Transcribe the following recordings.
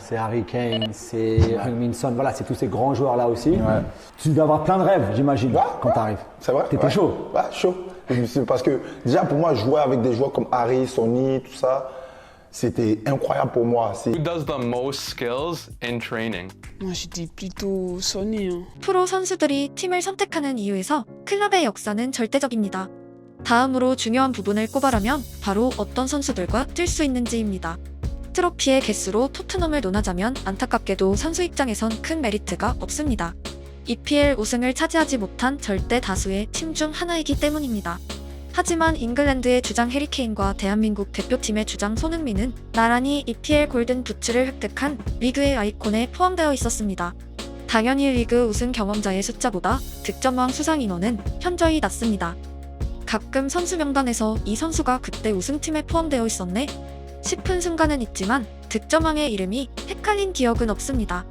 c'est Harry Kane, c'est Heung-Min Son, voilà, c'est tous ces grands joueurs-là aussi. Ouais. Tu devais avoir plein de rêves, j'imagine, Ouais, quand ouais. t'arrives. C'est vrai T'étais ouais. chaud. Ouais, chaud. Et c'est Parce que déjà pour moi, jouer avec des joueurs comme Harry, Sony, tout ça, c'était incroyable pour moi. C'est Who does the most skills in training? Moi, j'étais plutôt Sony. hein. 프로 선수들이 팀을 선택하는 이유에서 클럽의 역사는 절대적입니다. 다음으로 중요한 부분을 꼽아라면 바로 어떤 선수들과 뛸 수 있는지입니다. 트로피의 개수로 토트넘을 논하자면 안타깝게도 선수 입장에선 큰 메리트가 없습니다. EPL 우승을 차지하지 못한 절대 다수의 팀 중 하나이기 때문입니다. 하지만 잉글랜드의 주장 해리케인과 대한민국 대표팀의 주장 손흥민은 나란히 EPL 골든 부츠를 획득한 리그의 아이콘에 포함되어 있었습니다. 당연히 리그 우승 경험자의 숫자보다 득점왕 수상 인원은 현저히 낮습니다. 가끔 선수 명단에서 이 선수가 그때 우승팀에 포함되어 있었네 싶은 순간은 있지만 득점왕의 이름이 헷갈린 기억은 없습니다.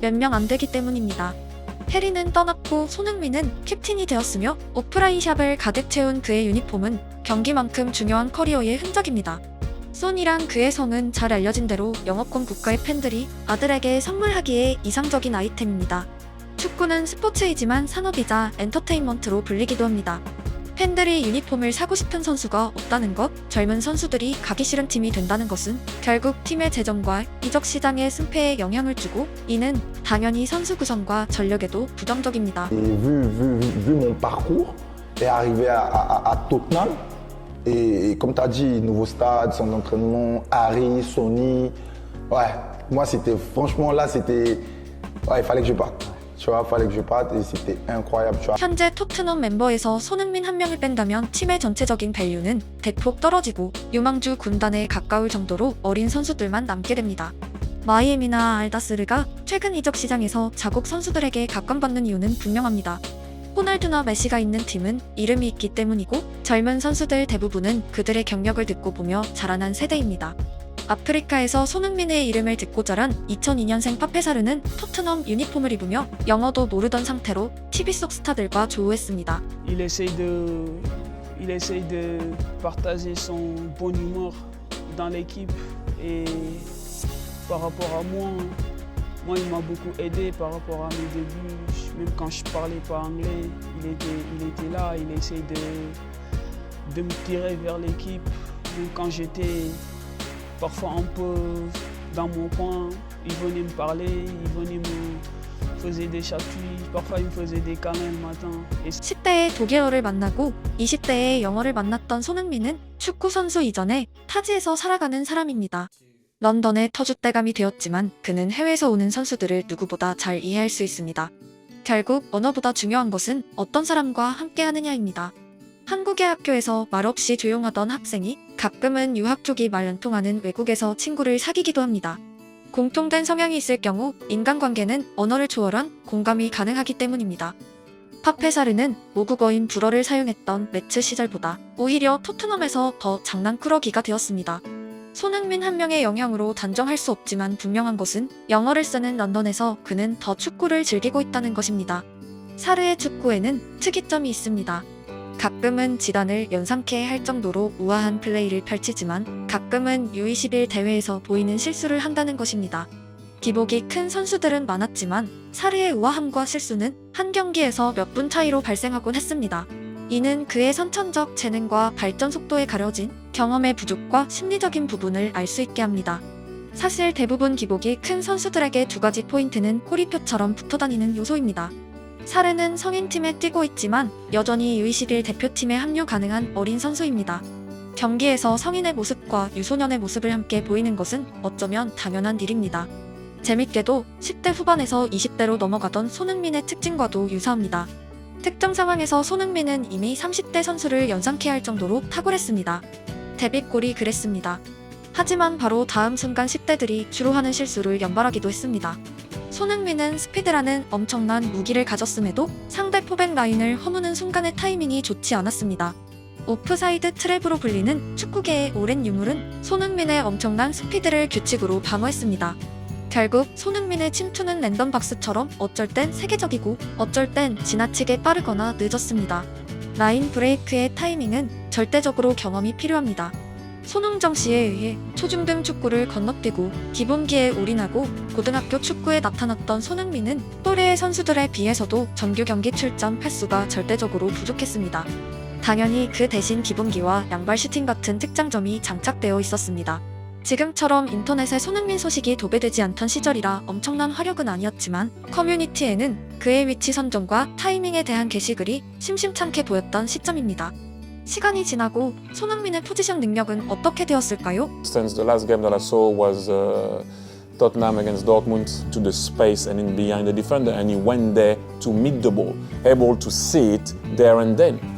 몇 명 안 되기 때문입니다. 해리는 떠났고 손흥민은 캡틴이 되었으며 오프라인 샵을 가득 채운 그의 유니폼은 경기만큼 중요한 커리어의 흔적입니다. 손이랑 그의 성은 잘 알려진 대로 영어권 국가의 팬들이 아들에게 선물하기에 이상적인 아이템입니다. 축구는 스포츠이지만 산업이자 엔터테인먼트로 불리기도 합니다. 팬들이 유니폼을 사고 싶은 선수가 없다는 것, 젊은 선수들이 가기 싫은 팀이 된다는 것은 결국 팀의 재정과 이적 시장의 승패에 영향을 주고 이는 당연히 선수 구성과 전력에도 부정적입니다. Et vu, vu, vu, mon parcours et arrivé à, à- à Tottenham, et, et comme tu as dit, nouveau stade, son entraînement, Harry, Sony, ouais, moi c'était, franchement là c'était, ouais, il fallait que je parte. 현재 토트넘 멤버에서 손흥민 한 명을 뺀다면 팀의 전체적인 밸류는 대폭 떨어지고 유망주 군단에 가까울 정도로 어린 선수들만 남게 됩니다. 마이애미나 알다스르가 최근 이적 시장에서 자국 선수들에게 각광받는 이유는 분명합니다. 호날두나 메시가 있는 팀은 이름이 있기 때문이고 젊은 선수들 대부분은 그들의 경력을 듣고 보며 자라난 세대입니다. 아프리카에서 손흥민의 이름을 듣고 자란 2002년생 파페사르는 토트넘 유니폼을 입으며 영어도 모르던 상태로 TV 속 스타들과 조우했습니다. Il essaye de, il essaye de partager son bon humeur dans l'équipe et par rapport à moi, moi il m'a beaucoup aidé par rapport à mes débuts. Même quand je parlais pas anglais, il était, il était là, il essaye de, de me tirer vers l'équipe. Même quand j'étais parfois un peu dans mon coin, il venait me parler, il venait me faisait des chatouilles, parfois il me faisait des câlins le matin. Et 10대에 독일어를 만나고 20대에 영어를 만났던 손흥민은 축구 선수 이전에 타지에서 살아가는 사람입니다. 런던의 터줏대감이 되었지만 그는 해외에서 오는 선수들을 누구보다 잘 이해할 수 있습니다. 결국 언어보다 중요한 것은 어떤 사람과 함께 하느냐입니다. 한국의 학교에서 말없이 조용하던 학생이 가끔은 유학 쪽이 말 안 통하는 외국에서 친구를 사귀기도 합니다. 공통된 성향이 있을 경우 인간관계는 언어를 초월한 공감이 가능하기 때문입니다. 파페사르는 모국어인 불어를 사용했던 매츠 시절보다 오히려 토트넘에서 더 장난꾸러기가 되었습니다. 손흥민 한 명의 영향으로 단정할 수 없지만 분명한 것은 영어를 쓰는 런던에서 그는 더 축구를 즐기고 있다는 것입니다. 사르의 축구에는 특이점이 있습니다. 가끔은 지단을 연상케 할 정도로 우아한 플레이를 펼치지만 가끔은 U21 대회에서 보이는 실수를 한다는 것입니다. 기복이 큰 선수들은 많았지만 사르의 우아함과 실수는 한 경기에서 몇 분 차이로 발생하곤 했습니다. 이는 그의 선천적 재능과 발전 속도에 가려진 경험의 부족과 심리적인 부분을 알 수 있게 합니다. 사실 대부분 기복이 큰 선수들에게 두 가지 포인트는 꼬리표처럼 붙어 다니는 요소입니다. 사르는 성인팀에 뛰고 있지만 여전히 U21 대표팀에 합류 가능한 어린 선수입니다. 경기에서 성인의 모습과 유소년의 모습을 함께 보이는 것은 어쩌면 당연한 일입니다. 재밌게도 10대 후반에서 20대로 넘어가던 손흥민의 특징과도 유사합니다. 특정 상황에서 손흥민은 이미 30대 선수를 연상케 할 정도로 탁월했습니다. 데뷔골이 그랬습니다. 하지만 바로 다음 순간 10대들이 주로 하는 실수를 연발하기도 했습니다. 손흥민은 스피드라는 엄청난 무기를 가졌음에도 상대 포백 라인을 허무는 순간의 타이밍이 좋지 않았습니다. 오프사이드 트랩으로 불리는 축구계의 오랜 유물은 손흥민의 엄청난 스피드를 규칙으로 방어했습니다. 결국 손흥민의 침투는 랜덤 박스처럼 어쩔 땐 세계적이고 어쩔 땐 지나치게 빠르거나 늦었습니다. 라인 브레이크의 타이밍은 절대적으로 경험이 필요합니다. 손흥정 씨에 의해 초중등 축구를 건너뛰고 기본기에 올인하고 고등학교 축구에 나타났던 손흥민은 또래의 선수들에 비해서도 정규 경기 출전 횟수가 절대적으로 부족했습니다. 당연히 그 대신 기본기와 양발 슈팅 같은 특장점이 장착되어 있었습니다. 지금처럼 인터넷에 손흥민 소식이 도배되지 않던 시절이라 엄청난 화력은 아니었지만 커뮤니티에는 그의 위치 선정과 타이밍에 대한 게시글이 심심찮게 보였던 시점입니다. 시간이 지나고 손흥민의 포지션 능력은 어떻게 되었을까요? Since the last game that I saw was uh, Tottenham against Dortmund to the space and in behind the defender, and he went there to meet the ball, able to see it there and then.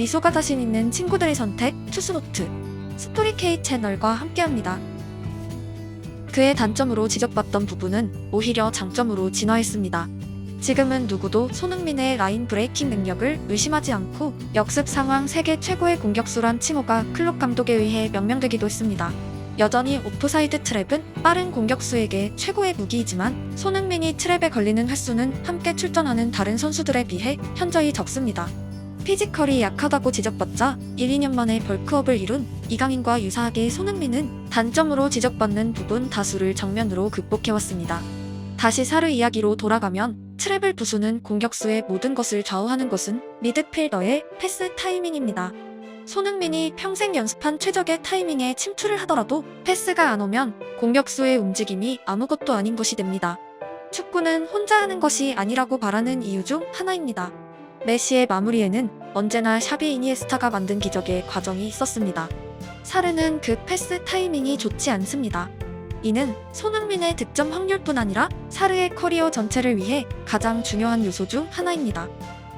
미소가 자신 있는 친구들의 선택 투스노트 스토리케이 채널과 함께합니다. 그의 단점으로 지적받던 부분은 오히려 장점으로 진화했습니다. 지금은 누구도 손흥민의 라인 브레이킹 능력을 의심하지 않고 역습 상황 세계 최고의 공격수란 칭호가 클럽 감독에 의해 명명되기도 했습니다. 여전히 오프사이드 트랩은 빠른 공격수에게 최고의 무기이지만 손흥민이 트랩에 걸리는 횟수는 함께 출전하는 다른 선수들에 비해 현저히 적습니다. 피지컬이 약하다고 지적받자 1, 2년 만에 벌크업을 이룬 이강인과 유사하게 손흥민은 단점으로 지적받는 부분 다수를 정면으로 극복해왔습니다. 다시 사르 이야기로 돌아가면 트래블 부수는 공격수의 모든 것을 좌우하는 것은 미드필더의 패스 타이밍입니다. 손흥민이 평생 연습한 최적의 타이밍에 침투를 하더라도 패스가 안 오면 공격수의 움직임이 아무것도 아닌 것이 됩니다. 축구는 혼자 하는 것이 아니라고 바라는 이유 중 하나입니다. 메시의 마무리에는 언제나 샤비 이니에스타가 만든 기적의 과정이 있었습니다. 사르는 그 패스 타이밍이 좋지 않습니다. 이는 손흥민의 득점 확률뿐 아니라 사르의 커리어 전체를 위해 가장 중요한 요소 중 하나입니다.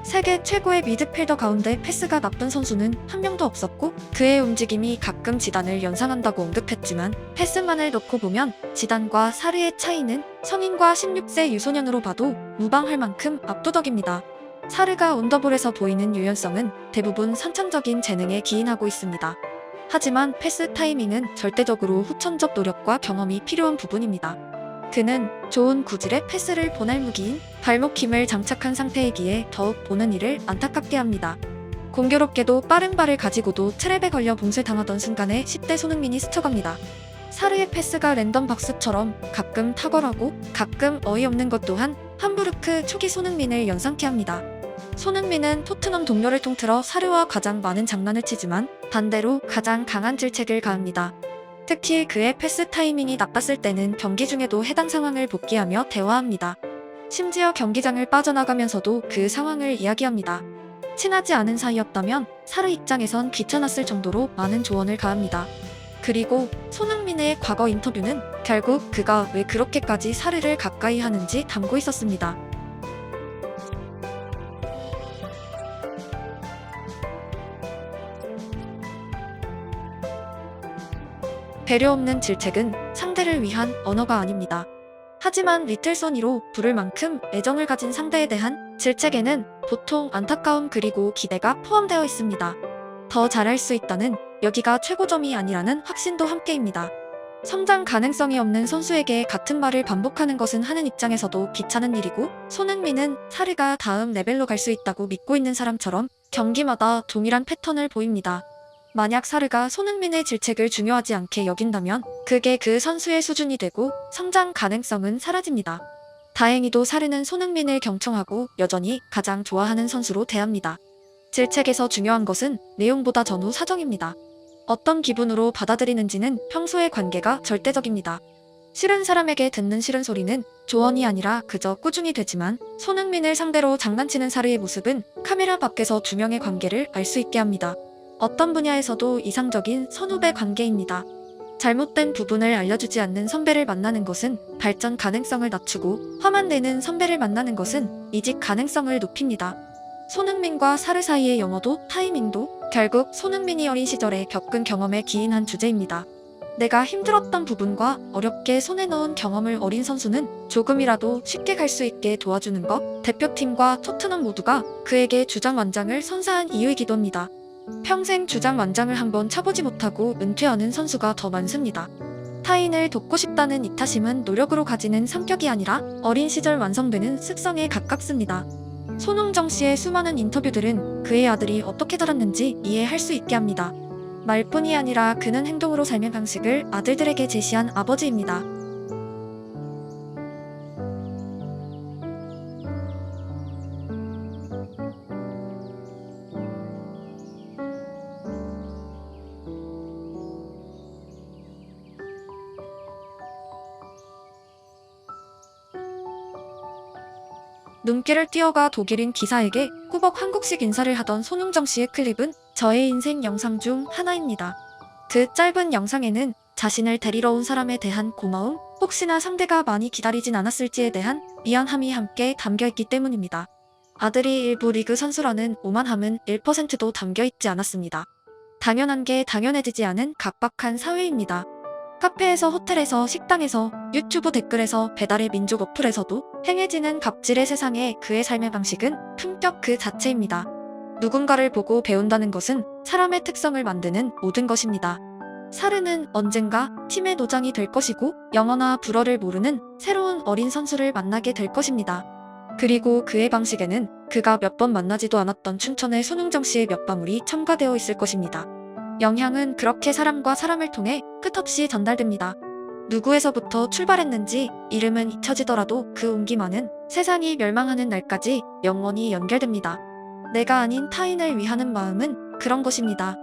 세계 최고의 미드필더 가운데 패스가 나쁜 선수는 한 명도 없었고 그의 움직임이 가끔 지단을 연상한다고 언급했지만 패스만을 놓고 보면 지단과 사르의 차이는 성인과 16세 유소년으로 봐도 무방할 만큼 압도적입니다. 사르가 온더볼에서 보이는 유연성은 대부분 선천적인 재능에 기인하고 있습니다. 하지만 패스 타이밍은 절대적으로 후천적 노력과 경험이 필요한 부분입니다. 그는 좋은 구질의 패스를 보낼 무기인 발목 힘을 장착한 상태이기에 더욱 보는 이를 안타깝게 합니다. 공교롭게도 빠른 발을 가지고도 트랩에 걸려 봉쇄당하던 순간에 10대 손흥민이 스쳐갑니다. 사르의 패스가 랜덤 박스처럼 가끔 탁월하고 가끔 어이없는 것 또한 함부르크 초기 손흥민을 연상케 합니다. 손흥민은 토트넘 동료를 통틀어 사르와 가장 많은 장난을 치지만 반대로 가장 강한 질책을 가합니다. 특히 그의 패스 타이밍이 나빴을 때는 경기 중에도 해당 상황을 복귀하며 대화합니다. 심지어 경기장을 빠져나가면서도 그 상황을 이야기합니다. 친하지 않은 사이였다면 사르 입장에선 귀찮았을 정도로 많은 조언을 가합니다. 그리고 손흥민의 과거 인터뷰는 결국 그가 왜 그렇게까지 사르를 가까이 하는지 담고 있었습니다. 배려 없는 질책은 상대를 위한 언어가 아닙니다. 하지만 리틀소니로 부를 만큼 애정을 가진 상대에 대한 질책에는 보통 안타까움 그리고 기대가 포함되어 있습니다. 더 잘할 수 있다는 여기가 최고점이 아니라는 확신도 함께입니다. 성장 가능성이 없는 선수에게 같은 말을 반복하는 것은 하는 입장에서도 귀찮은 일이고 손흥민은 사르가 다음 레벨로 갈 수 있다고 믿고 있는 사람처럼 경기마다 동일한 패턴을 보입니다. 만약 사르가 손흥민의 질책을 중요하지 않게 여긴다면 그게 그 선수의 수준이 되고 성장 가능성은 사라집니다. 다행히도 사르는 손흥민을 경청하고 여전히 가장 좋아하는 선수로 대합니다. 질책에서 중요한 것은 내용보다 전후 사정입니다. 어떤 기분으로 받아들이는지는 평소의 관계가 절대적입니다. 싫은 사람에게 듣는 싫은 소리는 조언이 아니라 그저 꾸준히 되지만 손흥민을 상대로 장난치는 사르의 모습은 카메라 밖에서 두 명의 관계를 알 수 있게 합니다. 어떤 분야에서도 이상적인 선후배 관계입니다. 잘못된 부분을 알려주지 않는 선배를 만나는 것은 발전 가능성을 낮추고 화만 내는 선배를 만나는 것은 이직 가능성을 높입니다. 손흥민과 사르 사이의 영어도 타이밍도 결국 손흥민이 어린 시절에 겪은 경험에 기인한 주제입니다. 내가 힘들었던 부분과 어렵게 손에 넣은 경험을 어린 선수는 조금이라도 쉽게 갈 수 있게 도와주는 것, 대표팀과 토트넘 모두가 그에게 주장 완장을 선사한 이유이기도 합니다. 평생 주장 완장을 한번 차보지 못하고 은퇴하는 선수가 더 많습니다. 타인을 돕고 싶다는 이타심은 노력으로 가지는 성격이 아니라 어린 시절 완성되는 습성에 가깝습니다. 손흥정 씨의 수많은 인터뷰들은 그의 아들이 어떻게 자랐는지 이해할 수 있게 합니다. 말뿐이 아니라 그는 행동으로 삶의 방식을 아들들에게 제시한 아버지입니다. 눈길을 띄어가 독일인 기사에게 꾸벅 한국식 인사를 하던 손흥정 씨의 클립은 저의 인생 영상 중 하나입니다. 그 짧은 영상에는 자신을 데리러 온 사람에 대한 고마움, 혹시나 상대가 많이 기다리진 않았을지에 대한 미안함이 함께 담겨 있기 때문입니다. 아들이 일부 리그 선수라는 오만함은 1%도 담겨 있지 않았습니다. 당연한 게 당연해지지 않은 각박한 사회입니다. 카페에서 호텔에서 식당에서 유튜브 댓글에서 배달의 민족 어플에서도 행해지는 갑질의 세상에 그의 삶의 방식은 품격 그 자체입니다. 누군가를 보고 배운다는 것은 사람의 특성을 만드는 모든 것입니다. 사르는 언젠가 팀의 노장이 될 것이고 영어나 불어를 모르는 새로운 어린 선수를 만나게 될 것입니다. 그리고 그의 방식에는 그가 몇 번 만나지도 않았던 춘천의 손흥정 씨의 몇 방울이 첨가되어 있을 것입니다. 영향은 그렇게 사람과 사람을 통해 끝없이 전달됩니다. 누구에서부터 출발했는지 이름은 잊혀지더라도 그 온기만은 세상이 멸망하는 날까지 영원히 연결됩니다. 내가 아닌 타인을 위하는 마음은 그런 것입니다.